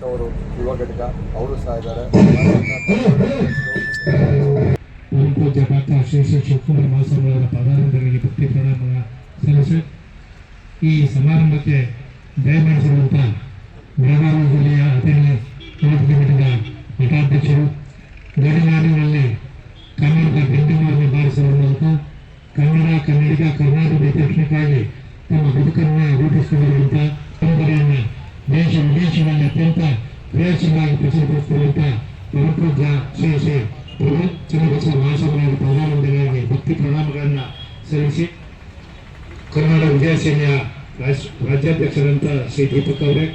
ಅವರು ಯುವ ಘಟಕ, ಅವರು ಸಹ ಇದ್ದಾರೆ. ಪೂಜ್ಯ ಶ್ರೀ ಶ್ರೀ ಶಿವಕುಮಾರ ಮಹಾಸ್ವಾಮಿಯವರ ಪದಾನಂದರಿಗೆ ಭಕ್ತಿ ಪ್ರಣಾಮ ಈ ಸಮಾರಂಭಕ್ಕೆ ದಯಮಾಡಿಸಿರುವಂಥ ಬೆಳಗಾವಿ ಜಿಲ್ಲೆಯ ಅತಿಥಿ ಮಠದ ಮಠಾಧ್ಯಕ್ಷರು ಗಡಿನಾಡಿನಲ್ಲಿ ಕನ್ನಡದ ಬೆಂಗಳೂರನ್ನು ಬಾರಿಸುವ ಮೂಲಕ ಕನ್ನಡ, ಕನ್ನಡಿಗ, ಕರ್ನಾಟಕದ ಹಿತರಕ್ಷಣೆಗಾಗಿ ತಮ್ಮ ಬದುಕನ್ನು ರೂಪಿಸಿಕೊಂಡಿರುವಂಥ ಪರಂಪರೆಯನ್ನು ದೇಶ ವಿದೇಶಗಳಲ್ಲಿ ಅತ್ಯಂತ ಕ್ರಿಯಾಶೀಲವಾಗಿ ಪ್ರಚುರಪಡಿಸುತ್ತಿರುವಂಥ ಪರಪೂಜ್ಯ ಶ್ರೀ ಶ್ರೀ ಪ್ರಭು ಚನ್ನಬಸವ ಮಹಾಸ್ವಾಮಿಯವರ ಪ್ರಧಾನಮಂತ್ರಿಗಳಿಗೆ ಭಕ್ತಿ ಪ್ರಣಾಮಗಳನ್ನು ಸಲ್ಲಿಸಿ ಕರ್ನಾಟಕ ವಿಜಯಸೇನೆಯ ರಾಜ್- ರಾಜ್ಯಾಧ್ಯಕ್ಷರಂತ ಶ್ರೀ ದೀಪಕ್ ಅವರೇ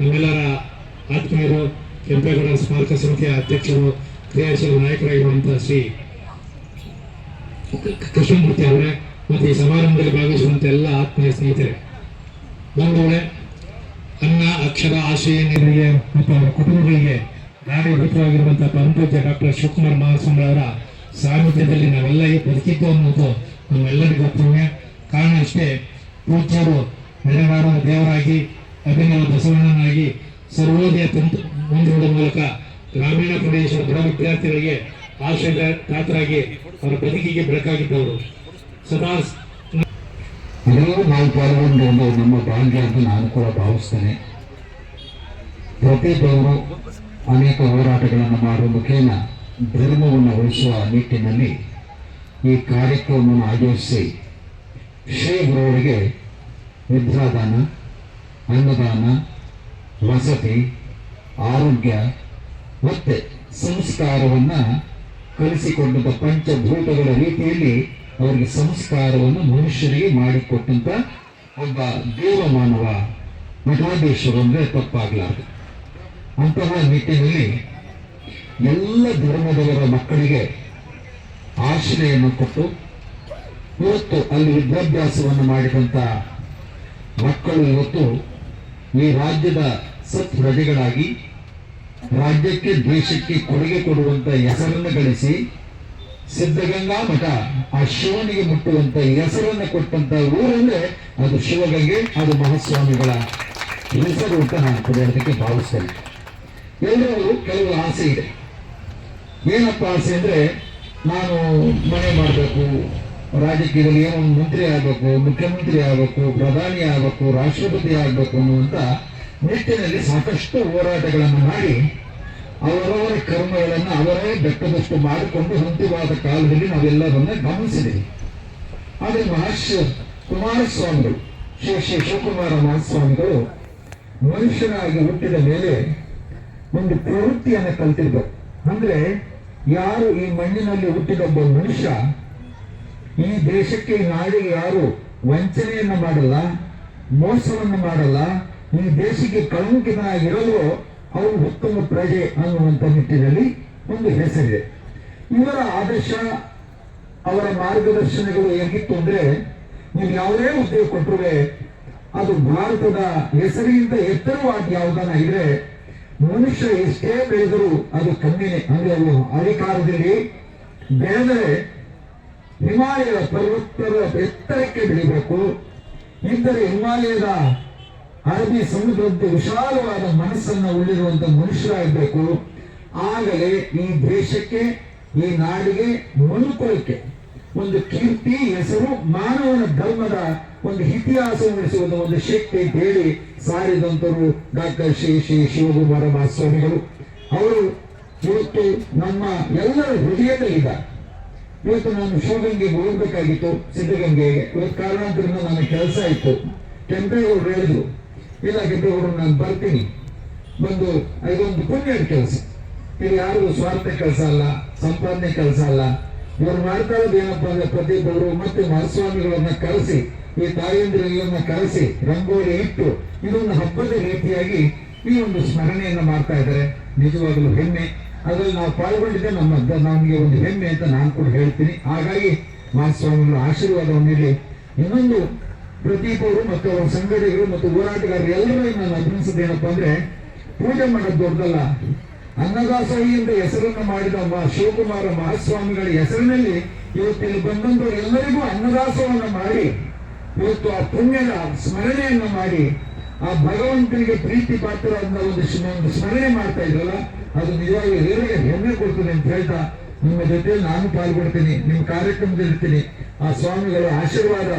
ನಮ್ಮೆಲ್ಲರ ಆತ್ಮೀಯರು, ಕೆಂಪೇಗೌಡ ಸ್ಮಾರಕ ಸಮಿತಿಯ ಅಧ್ಯಕ್ಷರು, ಕ್ರಿಯಾಶೀಲ ನಾಯಕರಾಗಿರುವಂತಹ ಶ್ರೀ ಕೃಷ್ಣಮೂರ್ತಿ ಅವರೇ, ಮತ್ತು ಈ ಸಮಾರಂಭದಲ್ಲಿ ಭಾಗವಹಿಸುವಂತ ಎಲ್ಲ ಆತ್ಮೀಯ ಸ್ನೇಹಿತರೆ. ಬಂಧುಗಳೇ ಅನ್ನ ಅಕ್ಷರ ಆಶಯ ಮತ್ತು ಅವರ ಕುಟುಂಬಗಳಿಗೆ ದಾರಿಭೂತವಾಗಿರುವಂತಹ ಪರಮಪೂಜ್ಯ ಡಾಕ್ಟರ್ ಶಿವಕುಮಾರ್ ಮಹಾಸ್ವಾಮಿ ಅವರ ಸಾನ್ನಿಧ್ಯದಲ್ಲಿ ನಾವೆಲ್ಲ ಈ ಬದುಕಿದ್ದು ಅನ್ನೋದು ನಮ್ಮೆಲ್ಲರಿಗೂ ಪುಣ್ಯ. ಕಾರಣ ಅಷ್ಟೇ ಪೂಜ್ಯರು ನೆರೆವಾರದ ದೇವರಾಗಿ, ಅಭಿನವ ಬಸವಣ್ಣನಾಗಿ, ಸರ್ವೋದಯ ತಂತು ಮೂಲಕ ಗ್ರಾಮೀಣ ಪ್ರದೇಶದ ಬಡ ವಿದ್ಯಾರ್ಥಿಗಳಿಗೆ ಆಶ್ರಯ ದಾತರಾಗಿ ಅವರ ಬದುಕಿಗೆ ಬೆಳಕಾಗಿದ್ದವರು. ಸದಾ ಎಲ್ಲರೂ ನಾವು ಒಂದು ನಮ್ಮ ಭಾಗ್ಯ ಅಂತ ನಾನು ಕೂಡ ಭಾವಿಸ್ತೇನೆ. ಪ್ರತಿಯೊಬ್ಬರು ಅನೇಕ ಹೋರಾಟಗಳನ್ನು ಮಾಡುವ ಮುಖೇನ ಧರ್ಮವನ್ನು ಉಳಿಸುವ ನಿಟ್ಟಿನಲ್ಲಿ ಈ ಕಾರ್ಯಕ್ರಮವನ್ನು ಆಯೋಜಿಸಿ ಶ್ರೀ ಗುರುಗಳಿಗೆ ವಿದ್ಯಾದಾನ ಅನ್ನದಾನ, ವಸತಿ, ಆರೋಗ್ಯ ಮತ್ತೆ ಸಂಸ್ಕಾರವನ್ನು ಕಲಿಸಿಕೊಂಡಂಥ ಪಂಚಭೂತಗಳ ರೀತಿಯಲ್ಲಿ ಅವರಿಗೆ ಸಂಸ್ಕಾರವನ್ನು ಮನುಷ್ಯರಿಗೆ ಮಾಡಿಕೊಟ್ಟಂತ ಒಬ್ಬ ದೇವಮಾನವ ಮಠಾಧೀಶರು ಅಂದರೆ ತಪ್ಪಾಗಲಾರದು. ಅಂತಹ ನಿಟ್ಟಿನಲ್ಲಿ ಎಲ್ಲ ಧರ್ಮದವರ ಮಕ್ಕಳಿಗೆ ಆಶ್ರಯವನ್ನು ಕೊಟ್ಟು ಇವತ್ತು ಅಲ್ಲಿ ವಿದ್ಯಾಭ್ಯಾಸವನ್ನು ಮಾಡಿದಂಥ ಮಕ್ಕಳು ಇವತ್ತು ಈ ರಾಜ್ಯದ ಸತ್ ಪ್ರಜೆಗಳಾಗಿ ರಾಜ್ಯಕ್ಕೆ ದೇಶಕ್ಕೆ ಕೊಡುಗೆ ಕೊಡುವಂತ ಹೆಸರನ್ನು ಗಳಿಸಿ ಸಿದ್ಧಗಂಗಾ ಮಠ ಆ ಶಿವನಿಗೆ ಮುಟ್ಟುವಂತ ಹೆಸರನ್ನು ಕೊಟ್ಟಂತ ಊರಲ್ಲೇ ಅದು ಶಿವಗಂಗೆ, ಅದು ಮಹಾಸ್ವಾಮಿಗಳ ಹೆಸರು ಅಂತ ನಾನು ಕೊಡೋದಕ್ಕೆ ಭಾವಿಸ್ತೇನೆ. ಎಲ್ಲರೂ ಕೆಲವು ಆಸೆ ಇದೆ. ಏನಪ್ಪ ಆಸೆ ಅಂದ್ರೆ ನಾನು ಮನೆ ಮಾಡಬೇಕು, ರಾಜಕೀಯದಲ್ಲಿ ಏನೋ ಮಂತ್ರಿ ಆಗಬೇಕು, ಮುಖ್ಯಮಂತ್ರಿ ಆಗಬೇಕು, ಪ್ರಧಾನಿ ಆಗಬೇಕು, ರಾಷ್ಟ್ರಪತಿ ಆಗಬೇಕು ಅನ್ನುವಂತ ನಿಟ್ಟಿನಲ್ಲಿ ಸಾಕಷ್ಟು ಹೋರಾಟಗಳನ್ನು ಮಾಡಿ ಅವರವರ ಕರ್ಮಗಳನ್ನು ಅವರೇ ಬೆಟ್ಟದಷ್ಟು ಮಾಡಿಕೊಂಡು ಅಂತಿಮವಾದ ಕಾಲದಲ್ಲಿ ನಾವೆಲ್ಲರನ್ನ ಗಮನಿಸಿದ್ದೀವಿ ಆದರೆ ಮಹರ್ಷಿ ಕುಮಾರಸ್ವಾಮಿಗಳು, ಶ್ರೀ ಶ್ರೀ ಶಿವಕುಮಾರ ಮಹಾಸ್ವಾಮಿಗಳು ಮನುಷ್ಯನಾಗಿ ಹುಟ್ಟಿದ ಮೇಲೆ ಒಂದು ಪ್ರವೃತ್ತಿಯನ್ನು ಕಲ್ತಿರ್ಬೇಕು ಅಂದ್ರೆ ಯಾರು ಈ ಮಣ್ಣಿನಲ್ಲಿ ಹುಟ್ಟಿದೊಬ್ಬ ಮನುಷ್ಯ ಈ ದೇಶಕ್ಕೆ ಈ ನಾಡಿಗೆ ಯಾರು ವಂಚನೆಯನ್ನು ಮಾಡಲ್ಲ, ಮೋಸವನ್ನು ಮಾಡಲ್ಲ, ಈ ದೇಶಕ್ಕೆ ಕಳಂಕಿತನಾಗಿರಲು ಅವರು ಉತ್ತಮ ಪ್ರಜೆ ಅನ್ನುವಂಥ ನಿಟ್ಟಿನಲ್ಲಿ ಒಂದು ಹೆಸರಿದೆ. ಇವರ ಆದರ್ಶ, ಅವರ ಮಾರ್ಗದರ್ಶನಗಳು ಹೇಗಿತ್ತು ಅಂದ್ರೆ ನೀವು ಯಾವುದೇ ಉದ್ಯೋಗ ಕೊಟ್ಟರೆ ಅದು ಭಾರತದ ಹೆಸರಿಗಿಂತ ಎತ್ತರವಾಗಿ ಯಾವುದನ್ನ ಇದ್ರೆ ಮನುಷ್ಯ ಎಷ್ಟೇ ಬೆಳೆದರೂ ಅದು ಕಮ್ಮಿನೇ ಅಂದ್ರೆ ಅದು ಅಧಿಕಾರದಲ್ಲಿ ಬೆಳೆದರೆ ಹಿಮಾಲಯದ ಪರ್ವತರ ಎತ್ತರಕ್ಕೆ ಬೆಳಿಬೇಕು. ಇದ್ದರೆ ಹಿಮಾಲಯದ ಅರಬ್ಬಿ ಸಮುದ್ರದಂತೆ ವಿಶಾಲವಾದ ಮನಸ್ಸನ್ನು ಉಳಿರುವಂತ ಮನುಷ್ಯರಾಗಬೇಕು ಆಗಲೇ ಈ ದೇಶಕ್ಕೆ, ಈ ನಾಡಿಗೆ ಮನುಕುಲಕ್ಕೆ ಒಂದು ಕೀರ್ತಿ, ಹೆಸರು, ಮಾನವನ ಧರ್ಮದ ಒಂದು ಇತಿಹಾಸ ಉಳಿಸುವ ಒಂದು ಶಕ್ತಿ ಅಂತ ಹೇಳಿ ಸಾರಿದಂತರು ಡಾಕ್ಟರ್ ಶ್ರೀ ಶ್ರೀ ಶಿವಕುಮಾರ ಮಹಾಸ್ವಾಮಿಗಳು ಅವರು ಇವತ್ತು ನಮ್ಮ ಎಲ್ಲರ ಹೃದಯದಲ್ಲಿದ್ದಾರೆ ಇವತ್ತು ನಾನು ಶಿವಗಂಗೆಗೆ ಹೋಗ್ಬೇಕಾಗಿತ್ತು, ಸಿದ್ಧಗಂಗೆಗೆ. ಇವತ್ತು ಕಾರಣಾಂತರದಿಂದ ನನ್ನ ಕೆಲಸ ಇತ್ತು. ಕೆಂಪೇಗೌಡರು ಹೇಳಿದ್ರು ಇಲ್ಲ ಹೋಗೋಣ ನಾನು ಬರ್ತೀನಿ. ಬಂದು ಇದೊಂದು ಪುಣ್ಯದ ಕೆಲಸ. ಇದು ಯಾರಿಗೂ ಸ್ವಾರ್ಥ ಕೆಲಸ ಅಲ್ಲ, ಸಂಪಾದನೆ ಕೆಲಸ ಅಲ್ಲ. ಇವರು ಮಾಡ್ತಾ ಇರೋದು ಏನಪ್ಪಾ ಅಂದ್ರೆ ಪ್ರತಿಯೊಬ್ಬರು ಮತ್ತೆ ಮಹಾಸ್ವಾಮಿಗಳನ್ನ ಕರೆಸಿ, ಈ ತಾಯಂದಿರೆಲ್ಲರನ್ನ ಕರೆಸಿ, ರಂಗೋಲಿ ಇಟ್ಟು, ಇದೊಂದು ಹಬ್ಬದ ರೀತಿಯಾಗಿ ಈ ಒಂದು ಸ್ಮರಣೆಯನ್ನ ಮಾಡ್ತಾ ಇದ್ದಾರೆ. ನಿಜವಾಗಲೂ ಹೆಮ್ಮೆ. ಅದರಲ್ಲಿ ನಾವು ಪಾಲ್ಗೊಂಡಿದ್ದೆ ನಮ್ಮ ನಮಗೆ ಒಂದು ಹೆಮ್ಮೆ ಅಂತ ನಾನು ಕೂಡ ಹೇಳ್ತೀನಿ. ಹಾಗಾಗಿ ಮಹಾಸ್ವಾಮಿಗಳ ಆಶೀರ್ವಾದವನ್ನು ನೀಡಿ. ಇನ್ನೊಂದು ಪ್ರದೀಪ್ ಅವರು ಮತ್ತು ಅವರ ಸಂಘಟಕರು ಮತ್ತು ಹೋರಾಟಗಾರರು ಎಲ್ಲರೂ ನಾನು ಅಭಿನಯಿಸಿದ್ದೇನಪ್ಪ ಅಂದ್ರೆ ಪೂಜೆ ಮಾಡೋದು ದೊಡ್ಡದಲ್ಲ. ಅನ್ನದಾಸೋಹಿ ಅಂತ ಹೆಸರನ್ನು ಮಾಡಿದ ಶಿವಕುಮಾರ ಮಹಾಸ್ವಾಮಿಗಳ ಹೆಸರಿನಲ್ಲಿ ಇವತ್ತು ಇಲ್ಲಿ ಎಲ್ಲರಿಗೂ ಅನ್ನದಾಸವನ್ನು ಮಾಡಿ, ಇವತ್ತು ಆ ಪುಣ್ಯದ ಸ್ಮರಣೆಯನ್ನು ಮಾಡಿ, ಆ ಭಗವಂತನಿಗೆ ಪ್ರೀತಿ ಪಾತ್ರ ಅಂತ ಒಂದು ಒಂದು ಸ್ಮರಣೆ ಮಾಡ್ತಾ ಇದ್ರಲ್ಲ, ಅದು ನಿಜವಾಗಿ ಎಲ್ಲರಿಗೆ ಹೆಮ್ಮೆ ಕೊಡ್ತದೆ ಅಂತ ಹೇಳ್ತಾ ನಿಮ್ಮ ಜೊತೆ ನಾನು ಪಾಲ್ಗೊಡ್ತೀನಿ ನಿಮ್ಮ ಕಾರ್ಯಕ್ರಮದಲ್ಲಿ ಇರ್ತೀನಿ ಆ ಸ್ವಾಮಿಗಳ ಆಶೀರ್ವಾದ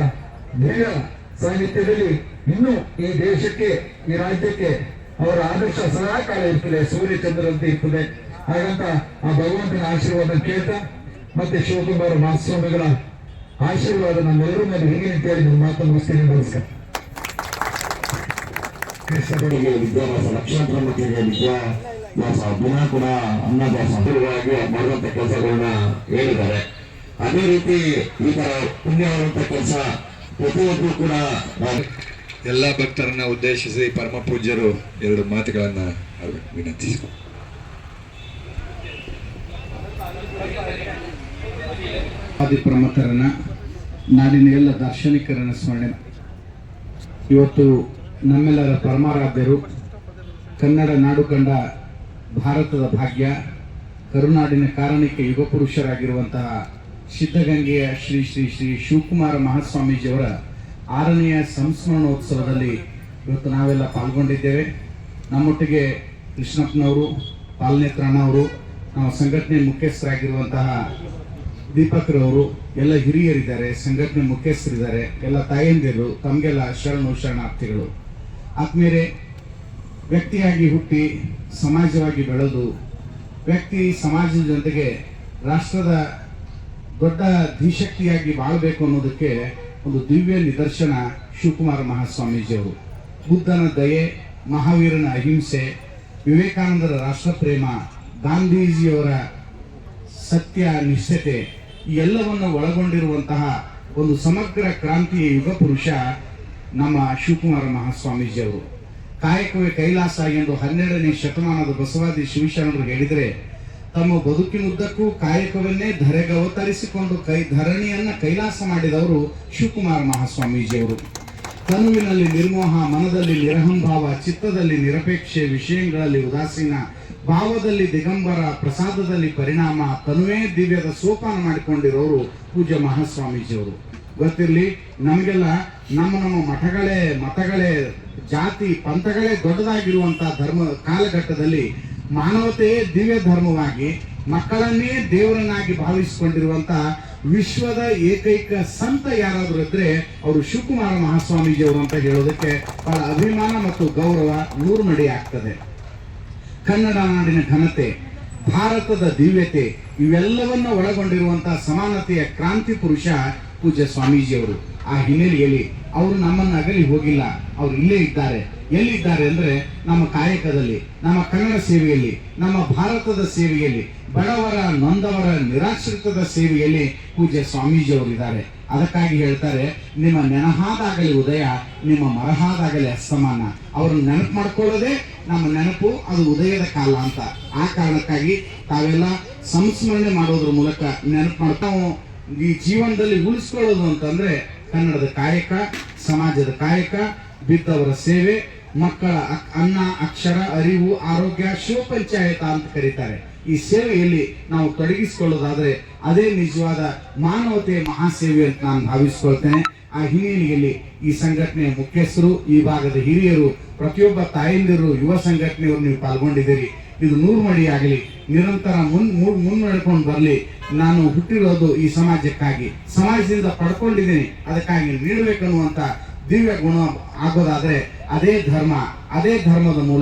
ದಿವ್ಯ ಸಾಹಿತ್ಯದಲ್ಲಿ ಇನ್ನೂ ಈ ದೇಶಕ್ಕೆ, ಈ ರಾಜ್ಯಕ್ಕೆ ಅವರ ಆದರ್ಶ ಸದಾ ಕಾಲ ಇರ್ತದೆ. ಸೂರ್ಯ ಚಂದ್ರಂತೆ ಇರ್ತದೆ. ಹಾಗಂತ ಆ ಭಗವಂತನ ಆಶೀರ್ವಾದ ಕೇಳ್ತಾ, ಮತ್ತೆ ಶಿವಕುಮಾರ ಮಹಾಸ್ವಾಮಿಗಳ ಆಶೀರ್ವಾದ ನಮ್ಮೆಲ್ಲರೂ ಮೇಲೆ ಹೇಗೆ ಅಂತ ಹೇಳಿ ನಿಮ್ಮ ಮಾತನ್ನು ಮುಗಿಸ್ತೀನಿ. ನಮಸ್ಕಾರ. ಕೃಷ್ಣಗಳಿಗೆ ವಿದ್ಯಾಭ್ಯಾಸ ಲಕ್ಷಾಂತರ ಮಕ್ಕಳಿಗೆ ವಿದ್ಯಾಭ್ಯಾಸ ದಿನ ಕೂಡ ಅನ್ನದಾಸ ಸುಲಭವಾಗಿ ಮಾಡುವಂತ ಕೆಲಸಗಳನ್ನ ಹೇಳಿದ್ದಾರೆ. ಅದೇ ರೀತಿ ಈ ತರ ಪುಣ್ಯವಾದಂತ ಕೆಲಸ ಪ್ರತಿಯೊಬ್ಬರು ಕೂಡ ಎಲ್ಲ ಭಕ್ತರನ್ನ ಉದ್ದೇಶಿಸಿ ಪರಮ ಪೂಜ್ಯರು ಎರಡು ಮಾತುಗಳನ್ನ ವಿನಂತಿಸಿದರು ಪ್ರಮುಖರನ್ನ ನಾಡಿನ ಎಲ್ಲ ದಾರ್ಶನಿಕರನ್ನ ಸ್ಮರಣೆ ಇವತ್ತು ನಮ್ಮೆಲ್ಲರ ಪರಮಾರಾಧ್ಯರು ಕನ್ನಡ ನಾಡು ಕಂಡ ಭಾರತದ ಭಾಗ್ಯ ಕರುನಾಡಿನ ಕಾರಣಕ್ಕೆ ಯುಗ ಪುರುಷರಾಗಿರುವಂತಹ ಸಿದ್ಧಗಂಗೆಯ ಶ್ರೀ ಶ್ರೀ ಶ್ರೀ ಶಿವಕುಮಾರ ಮಹಾಸ್ವಾಮೀಜಿಯವರ ಆರನೆಯ ಸಂಸ್ಮರಣೋತ್ಸವದಲ್ಲಿ ಇವತ್ತು ನಾವೆಲ್ಲ ಪಾಲ್ಗೊಂಡಿದ್ದೇವೆ. ನಮ್ಮೊಟ್ಟಿಗೆ ಕೃಷ್ಣಪ್ಪನವರು ಪಾಲನೇತ್ರಣ್ಣವರು ನಮ್ಮ ಸಂಘಟನೆ ಮುಖ್ಯಸ್ಥರಾಗಿರುವಂತಹ ದೀಪಕ್ರವರು, ಎಲ್ಲ ಹಿರಿಯರಿದ್ದಾರೆ, ಸಂಘಟನೆ ಮುಖ್ಯಸ್ಥರಿದ್ದಾರೆ, ಎಲ್ಲ ತಾಯಂದಿರು, ತಮಗೆಲ್ಲ ಶರಣು ಶರಣಾರ್ಥಿಗಳು ಆದ್ಮೇಲೆ ವ್ಯಕ್ತಿಯಾಗಿ ಹುಟ್ಟಿ ಸಮಾಜವಾಗಿ ಬೆಳೆದು ವ್ಯಕ್ತಿ ಸಮಾಜದ ಜೊತೆಗೆ ರಾಷ್ಟ್ರದ ದೊಡ್ಡ ಧೀಶಕ್ತಿಯಾಗಿ ಬಾಳಬೇಕು ಅನ್ನೋದಕ್ಕೆ ಒಂದು ದಿವ್ಯ ನಿದರ್ಶನ ಶಿವಕುಮಾರ ಮಹಾಸ್ವಾಮೀಜಿಯವರು. ಬುದ್ಧನ ದಯೆ, ಮಹಾವೀರನ ಅಹಿಂಸೆ, ವಿವೇಕಾನಂದರ ರಾಷ್ಟ್ರಪ್ರೇಮ, ಗಾಂಧೀಜಿಯವರ ಸತ್ಯ, ನಿಷ್ಠತೆ ಎಲ್ಲವನ್ನು ಒಳಗೊಂಡಿರುವಂತಹ ಒಂದು ಸಮಗ್ರ ಕ್ರಾಂತಿಯ ಯುಗ ಪುರುಷ ನಮ್ಮ ಶಿವಕುಮಾರ ಮಹಾಸ್ವಾಮೀಜಿಯವರು. ಕಾಯಕವೇ ಕೈಲಾಸ ಎಂದು ಹನ್ನೆರಡನೇ ಶತಮಾನದ ಬಸವಾದಿ ಶಿವಶರಣರು ಹೇಳಿದರೆ ತಮ್ಮ ಬದುಕಿನುದ್ದಕ್ಕೂ ಕಾಯಕವನ್ನೇ ಧರೆಗೆ ಅವತರಿಸಿಕೊಂಡು ಕೈ ಧರಣಿಯನ್ನ ಕೈಲಾಸ ಮಾಡಿದವರು ಶಿವಕುಮಾರ ಮಹಾಸ್ವಾಮೀಜಿಯವರು. ತನುವಿನಲ್ಲಿ ನಿರ್ಮೋಹ, ಮನದಲ್ಲಿ ನಿರಹಂಭಾವ ಚಿತ್ತದಲ್ಲಿ ನಿರಪೇಕ್ಷೆ, ವಿಷಯಗಳಲ್ಲಿ ಉದಾಸೀನ, ಭಾವದಲ್ಲಿ ದಿಗಂಬರ, ಪ್ರಸಾದದಲ್ಲಿ ಪರಿಣಾಮ, ತನುವೇ ದಿವ್ಯದ ಸೋಪಾನ ಮಾಡಿಕೊಂಡಿರೋರು ಪೂಜ್ಯ ಮಹಾಸ್ವಾಮೀಜಿಯವರು. ಗೊತ್ತಿರಲಿ, ನಮಗೆಲ್ಲ ನಮ್ಮ ನಮ್ಮ ಮಠಗಳೇ, ಮತಗಳೇ, ಜಾತಿ, ಪಂಥಗಳೇ ದೊಡ್ಡದಾಗಿರುವಂತಹ ಧರ್ಮ ಕಾಲಘಟ್ಟದಲ್ಲಿ ಮಾನವತೆಯೇ ದಿವ್ಯ ಧರ್ಮವಾಗಿ ಮಕ್ಕಳನ್ನೇ ದೇವರನ್ನಾಗಿ ಭಾವಿಸಿಕೊಂಡಿರುವಂತ ವಿಶ್ವದ ಏಕೈಕ ಸಂತ ಯಾರಾದರೂ ಇದ್ರೆ ಅವರು ಶಿವಕುಮಾರ ಮಹಾಸ್ವಾಮೀಜಿಯವರು ಅಂತ ಹೇಳೋದಕ್ಕೆ ಬಹಳ ಅಭಿಮಾನ ಮತ್ತು ಗೌರವ ನೂರು ನಡಿ ಆಗ್ತದೆ. ಕನ್ನಡ ನಾಡಿನ ಘನತೆ, ಭಾರತದ ದಿವ್ಯತೆ, ಇವೆಲ್ಲವನ್ನ ಒಳಗೊಂಡಿರುವಂತಹ ಸಮಾನತೆಯ ಕ್ರಾಂತಿ ಪುರುಷ ಪೂಜ್ಯ ಸ್ವಾಮೀಜಿಯವರು. ಆ ಹಿನ್ನೆಲೆಯಲ್ಲಿ ಅವರು ನಮ್ಮನ್ನ ಅಗಲಿ ಹೋಗಿಲ್ಲ. ಅವರು ಇಲ್ಲೇ ಇದ್ದಾರೆ. ಎಲ್ಲಿದ್ದಾರೆ ಅಂದ್ರೆ ನಮ್ಮ ಕಾಯಕದಲ್ಲಿ, ನಮ್ಮ ಕನ್ನಡ ಸೇವೆಯಲ್ಲಿ, ನಮ್ಮ ಭಾರತದ ಸೇವೆಯಲ್ಲಿ, ಬಡವರ ನೊಂದವರ ನಿರಾಶ್ರಿತದ ಸೇವೆಯಲ್ಲಿ ಪೂಜ್ಯ ಸ್ವಾಮೀಜಿಯವರಿದ್ದಾರೆ. ಅದಕ್ಕಾಗಿ ಹೇಳ್ತಾರೆ, ನಿಮ್ಮ ನೆನಹಾದಾಗಲಿ ಉದಯ, ನಿಮ್ಮ ಮರಹಾದಾಗಲಿ ಅಸ್ತಮಾನ. ಅವ್ರನ್ನ ನೆನಪು ಮಾಡ್ಕೊಳ್ಳೋದೆ ನಮ್ಮ ನೆನಪು, ಅದು ಉದಯದ ಕಾಲ ಅಂತ. ಆ ಕಾರಣಕ್ಕಾಗಿ ತಾವೆಲ್ಲ ಸಂಸ್ಮರಣೆ ಮಾಡೋದ್ರ ಮೂಲಕ ನೆನಪು ಮಾಡ್ತಾ ಈ ಜೀವನದಲ್ಲಿ ಉಳಿಸ್ಕೊಳ್ಳೋದು ಅಂತಂದ್ರೆ ಕನ್ನಡದ ಕಾಯಕ, ಸಮಾಜದ ಕಾಯಕ, ಬಿದ್ದವರ ಸೇವೆ, ಮಕ್ಕಳ ಅನ್ನ, ಅಕ್ಷರ, ಅರಿವು, ಆರೋಗ್ಯ, ಶಿವಪಂಚಾಯತ ಅಂತ ಕರೀತಾರೆ. ಈ ಸೇವೆಯಲ್ಲಿ ನಾವು ತೊಡಗಿಸಿಕೊಳ್ಳೋದಾದ್ರೆ ಅದೇ ನಿಜವಾದ ಮಾನವತೆಯ ಮಹಾಸೇವೆ ಅಂತ ನಾನು ಭಾವಿಸ್ಕೊಳ್ತೇನೆ. ಆ ಹಿನ್ನೆಲೆಯಲ್ಲಿ ಈ ಸಂಘಟನೆಯ ಮುಖ್ಯಸ್ಥರು, ಈ ಭಾಗದ ಹಿರಿಯರು, ಪ್ರತಿಯೊಬ್ಬ ತಾಯಂದಿರು, ಯುವ ಸಂಘಟನೆಯವರು ನೀವು ಪಾಲ್ಗೊಂಡಿದ್ದೀರಿ. ಇದು ನೂರು ಮಡಿ ಆಗಲಿ, ನಿರಂತರ ಮುನ್ ಮುನ್- ಮುನ್ನಡೆಕೊಂಡು ಬರಲಿ. ನಾನು ಹುಟ್ಟಿರೋದು ಈ ಸಮಾಜಕ್ಕಾಗಿ. ಸಮಾಜದಿಂದ ಪಡ್ಕೊಂಡಿದ್ದೀನಿ, ಅದಕ್ಕಾಗಿ ನೀಡಬೇಕನ್ನುವಂಥ ದಿವ್ಯ ಗುಣ ಆಗೋದಾದರೆ ಅದೇ ಧರ್ಮ, ಅದೇ ಧರ್ಮದ ಮೂಲ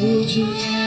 不知